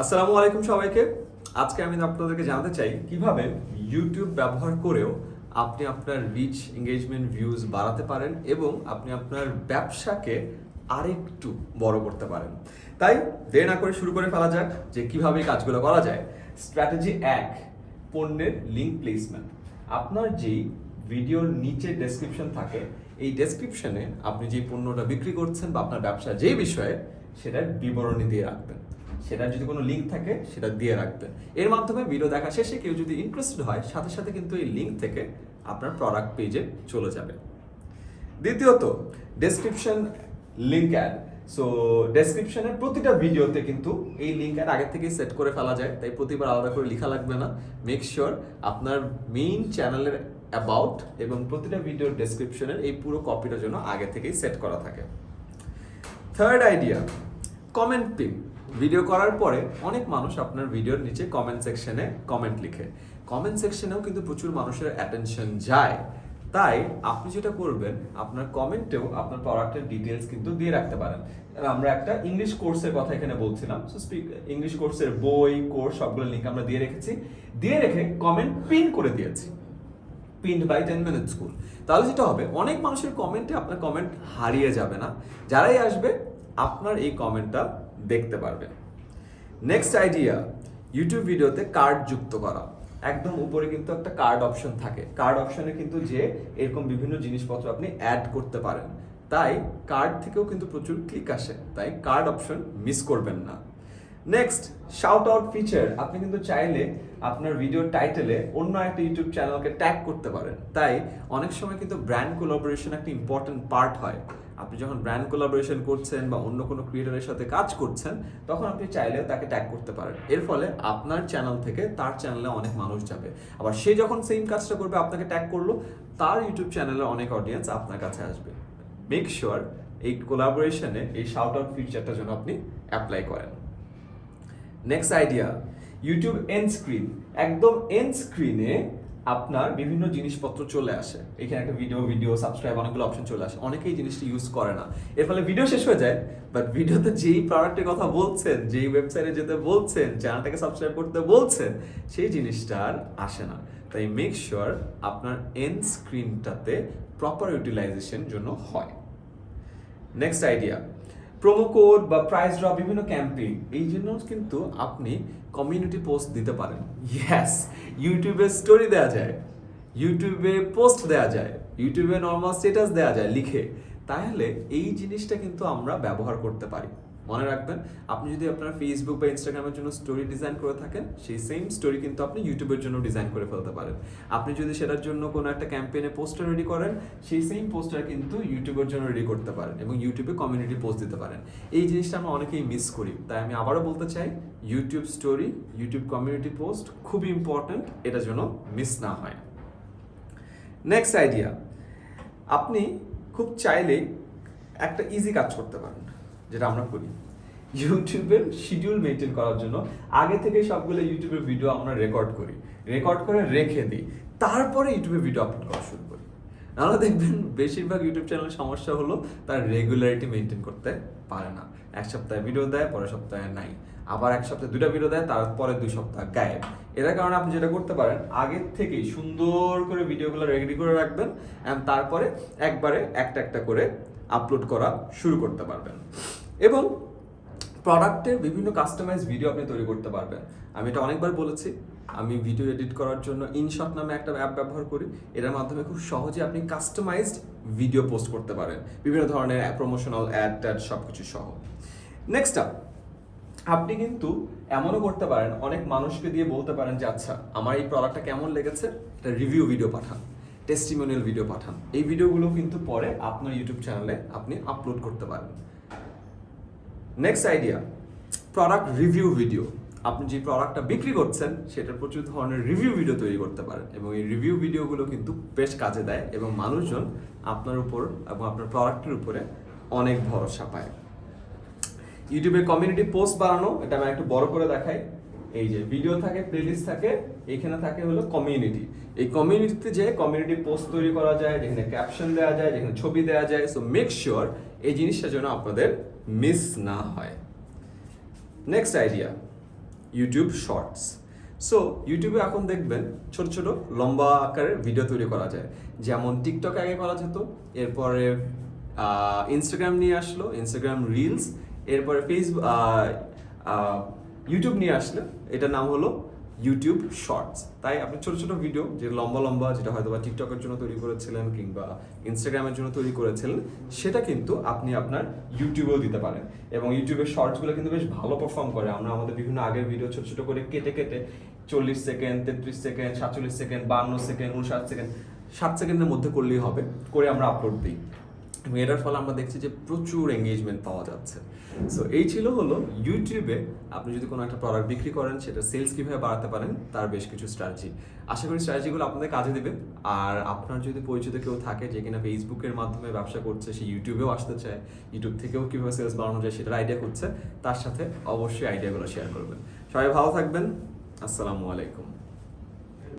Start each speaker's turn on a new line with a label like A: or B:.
A: আসসালামু আলাইকুম সবাইকে। আজকে আমি আপনাদেরকে জানাতে চাই, কীভাবে ইউটিউব ব্যবহার করেও আপনি আপনার রিচ এঙ্গেজমেন্ট ভিউজ বাড়াতে পারেন এবং আপনি আপনার ব্যবসাকে আরেকটু বড় করতে পারেন। তাই দেরি না করে শুরু করে ফেলা যাক যে কীভাবে কাজগুলো করা যায়। স্ট্র্যাটেজি এক, পণ্যের লিঙ্ক প্লেসমেন্ট আপনার যেই ভিডিওর নিচে ডেসক্রিপশন থাকে, এই ডেসক্রিপশনে আপনি যে পণ্যটা বিক্রি করছেন বা আপনার ব্যবসা যে বিষয়ে, সেটার বিবরণী দিয়ে রাখবেন। সেটার যদি কোনো লিঙ্ক থাকে, সেটা দিয়ে রাখবেন এর মাধ্যমে ভিডিও দেখা শেষে কেউ যদি ইন্টারেস্টেড হয়, সাথে সাথে কিন্তু এই লিঙ্ক থেকে আপনার প্রোডাক্ট পেজে চলে যাবে। দ্বিতীয়ত ডেসক্রিপশন লিঙ্ক অ্যাড সো ডেসক্রিপশনের প্রতিটা ভিডিওতে কিন্তু এই লিঙ্ক অ্যাড আগে থেকেই সেট করে ফেলা যায়। তাই প্রতিবার আলাদা করে লেখা লাগবে না। মেক শিওর আপনার মেইন চ্যানেলের অ্যাবাউট এবং প্রতিটা ভিডিওর ডেসক্রিপশনের এই পুরো কপিটার জন্য আগে থেকেই সেট করা থাকে। Third idea comment pin video করার পরে অনেক মানুষ আপনার ভিডিওর নিচে কমেন্ট সেকশনে কমেন্ট লিখে। কমেন্ট সেকশনেও কিন্তু প্রচুর মানুষের অ্যাটেনশন যায়। তাই আপনি যেটা করবেন, আপনার কমেন্টেও আপনার প্রোডাক্টের ডিটেলস কিন্তু দিয়ে রাখতে পারেন। আমরা একটা ইংলিশ কোর্সের কথা এখানে বলছিলাম। স্পিক ইংলিশ কোর্সের বই কোর্স সবগুলো লিঙ্ক আমরা দিয়ে রেখেছি। দিয়ে রেখে কমেন্ট পিন করে দিয়েছি। Pinned by ten minute school তাহলে যেটা হবে, অনেক মানুষের কমেন্টে আপনার কমেন্ট হারিয়ে যাবে না। যারাই আসবে, আপনার এই কমেন্টটা দেখতে পারবে। নেক্সট আইডিয়া ইউটিউব ভিডিওতে কার্ড যুক্ত করা। একদম উপরে কিন্তু একটা কার্ড অপশন থাকে। কার্ড অপশনে কিন্তু যে এরকম বিভিন্ন জিনিসপত্র আপনি অ্যাড করতে পারেন। তাই কার্ড থেকেও কিন্তু প্রচুর ক্লিক আসে। তাই কার্ড অপশন মিস করবেন না। নেক্সট শাউট আউট ফিচার আপনি কিন্তু চাইলে আপনার ভিডিও টাইটেলে অন্য একটা ইউটিউব চ্যানেলকে ট্যাগ করতে পারেন। তাই অনেক সময় কিন্তু ব্র্যান্ড কোলাবোরেশন একটা ইম্পর্টেন্ট পার্ট হয়। আপনি যখন ব্র্যান্ড কোলাবোরেশন করছেন বা অন্য কোনো ক্রিয়েটারের সাথে কাজ করছেন, তখন আপনি চাইলে তাকে ট্যাগ করতে পারেন। এর ফলে আপনার চ্যানেল থেকে তার চ্যানেলে অনেক মানুষ যাবে। আবার সে যখন সেম কাজটা করবে, আপনাকে ট্যাগ করল, তার ইউটিউব চ্যানেলে অনেক অডিয়েন্স আপনার কাছে আসবে। মেক শিওর এই কোলাবোরেশনে এই শাউট আউট ফিচারটা যেন আপনি অ্যাপ্লাই করেন। Next idea YouTube end screen একদম এন্ড স্ক্রিনে আপনার বিভিন্ন জিনিসপত্র চলে আসে। এখানে একটা ভিডিও ভিডিও সাবস্ক্রাইব অনেকগুলো অপশন চলে আসে। অনেকেই জিনিসটা ইউজ করে না। এর ফলে ভিডিও শেষ হয়ে যায় বাট ভিডিওতে যেই প্রোডাক্টের কথা বলছেন, যেই ওয়েবসাইটে যেতে বলছেন চ্যানেলটাকে সাবস্ক্রাইব করতে বলছেন, সেই জিনিসটা আর আসে না। তাই মেক শিওর আপনার এন্ড স্ক্রিনটাতে প্রপার ইউটিলাইজেশন জন্য হয়। নেক্সট আইডিয়া প্রোমো কোড বা প্রাইস ড্রপ বিভিন্ন ক্যাম্পেইন এই জন্য কিন্তু আপনি কমিউনিটি পোস্ট দিতে পারেন। ইয়াস ইউটিউবে স্টোরি দেওয়া যায় ইউটিউবে পোস্ট দেওয়া যায় ইউটিউবে নর্মাল স্ট্যাটাস দেওয়া যায় লিখে। তাহলে এই জিনিসটা কিন্তু আমরা ব্যবহার করতে পারি। মনে রাখবেন, আপনি যদি আপনার ফেসবুক বা ইনস্টাগ্রামের জন্য স্টোরি ডিজাইন করে থাকেন, সেই সেম স্টোরি কিন্তু আপনি ইউটিউবের জন্য ডিজাইন করে ফেলতে পারেন। আপনি যদি সেটার জন্য কোনো একটা ক্যাম্পেইনে পোস্টার রেডি করেন, সেই সেম পোস্টার কিন্তু ইউটিউবের জন্য রেডি করতে পারেন এবং ইউটিউবে কমিউনিটি পোস্ট দিতে পারেন। এই জিনিসটা আমরা অনেকেই মিস করি। তাই আমি আবারও বলতে চাই YouTube story YouTube community post খুবই ইম্পর্ট্যান্ট এটা যেন মিস না হয়। নেক্সট আইডিয়া আপনি খুব চাইলেই একটা ইজি কাজ করতে পারেন। যেটা আমরা করি। ইউটিউবের শিডিউল মেনটেন করার জন্য আগে থেকে সবগুলো ইউটিউবের ভিডিও আমরা রেকর্ড করি। রেকর্ড করে রেখে দিই। তারপরে ইউটিউবে ভিডিও আপলোড করা শুরু করি। নাহলে দেখবেন বেশিরভাগ ইউটিউব চ্যানেলের সমস্যা হলো তার রেগুলারিটি মেনটেন করতে পারে না। এক সপ্তাহে ভিডিও দেয়, পরের সপ্তাহে নাই। আবার এক সপ্তাহে দুটা ভিডিও দেয়, তারপরে দুই সপ্তাহ গায়েব এটার কারণে আপনি যেটা করতে পারেন আগের থেকেই সুন্দর করে ভিডিওগুলো রেডি করে রাখবেন অ্যান্ড তারপরে একবারে একটা একটা করে আপলোড করা শুরু করতে পারবেন। এবং প্রোডাক্টের বিভিন্ন কাস্টমাইজ ভিডিও আপনি তৈরি করতে পারবেন। আমি এটা অনেকবার বলেছি, আমি ভিডিও এডিট করার জন্য ইনশট নামে একটা অ্যাপ ব্যবহার করি। এটার মাধ্যমে খুব সহজে আপনি কাস্টমাইজড ভিডিও পোস্ট করতে পারেন। বিভিন্ন ধরনের প্রমোশনাল অ্যাড ট্যাড সব কিছু সহ। নেক্সট আপ আপনি কিন্তু এমনও করতে পারেন, অনেক মানুষকে দিয়ে বলতে পারেন যে আচ্ছা আমার এই প্রোডাক্টটা কেমন লেগেছে? একটা রিভিউ ভিডিও পাঠান টেস্টিমোনিয়াল ভিডিও পাঠান। এই ভিডিওগুলো কিন্তু পরে আপনার ইউটিউব চ্যানেলে আপনি আপলোড করতে পারেন next idea product review video আপনি যে প্রোডাক্টটা বিক্রি করছেন, সেটার প্রচুর ধরনের রিভিউ ভিডিও তৈরি করতে পারেন। এবং এই রিভিউ ভিডিওগুলো কিন্তু বেশ কাজে দেয় এবং মানুষজন আপনার উপর এবং আপনার প্রোডাক্টের উপরে অনেক ভরসা পায়। ইউটিউবে কমিউনিটি পোস্ট বানানো, এটা আমি একটু বড় করে দেখাই। এই যে ভিডিও থাকে প্লেলিস্ট থাকে এখানে থাকে হলো কমিউনিটি এই কমিউনিটিতে যে কমিউনিটি পোস্ট তৈরি করা যায়, যেখানে ক্যাপশন দেওয়া যায়, যেখানে ছবি দেওয়া যায় সো মেক শিওর এই জিনিসটা যেন আপনাদের মিস না হয়। Next idea YouTube shorts so ইউটিউবে এখন দেখবেন ছোট ছোট লম্বা আকারের ভিডিও তৈরি করা যায়। যেমন টিকটক আগে করা যেত, এরপরে ইনস্টাগ্রাম নিয়ে আসলো ইনস্টাগ্রাম রিলস এরপরে ফেসবুক ইউটিউব নিয়ে আসলো, এটার নাম হলো ইউটিউব শর্টস তাই আপনি ছোট ছোট ভিডিও যে লম্বা লম্বা, যেটা হয়তো বা টিকটকের জন্য তৈরি করেছিলেন কিংবা ইনস্টাগ্রামের জন্য তৈরি করেছিলেন, সেটা কিন্তু আপনি আপনার ইউটিউবেও দিতে পারেন। এবং ইউটিউবের শর্টসগুলো কিন্তু বেশ ভালো পারফর্ম করে। আমরা আমাদের বিভিন্ন আগের ভিডিও ছোট ছোট করে কেটে কেটে চল্লিশ সেকেন্ড তেত্রিশ সেকেন্ড সাতচল্লিশ সেকেন্ড বান্ন সেকেন্ড উনষাট সেকেন্ড সাত সেকেন্ডের মধ্যে করলেই হবে, করে আমরা আপলোড দিই। এবং এটার ফলে আমরা দেখছি যে প্রচুর এঙ্গেজমেন্ট পাওয়া যাচ্ছে। সো এই ছিল হলো ইউটিউবে আপনি যদি কোনো একটা প্রোডাক্ট বিক্রি করেন, সেটা সেলস কীভাবে বাড়াতে পারেন, তার বেশ কিছু স্ট্র্যাটেজি আশা করি স্ট্র্যাটেজিগুলো আপনাদের কাজে দেবে। আর আপনার যদি পরিচিত কেউ থাকে যে কিনা ফেসবুকের মাধ্যমে ব্যবসা করছে, সে ইউটিউবেও আসতে চায় ইউটিউব থেকেও কীভাবে সেলস বাড়ানো যায় সেটার আইডিয়া করছে তার সাথে অবশ্যই আইডিয়াগুলো শেয়ার করবেন। সবাই ভালো থাকবেন। আসসালামু আলাইকুম।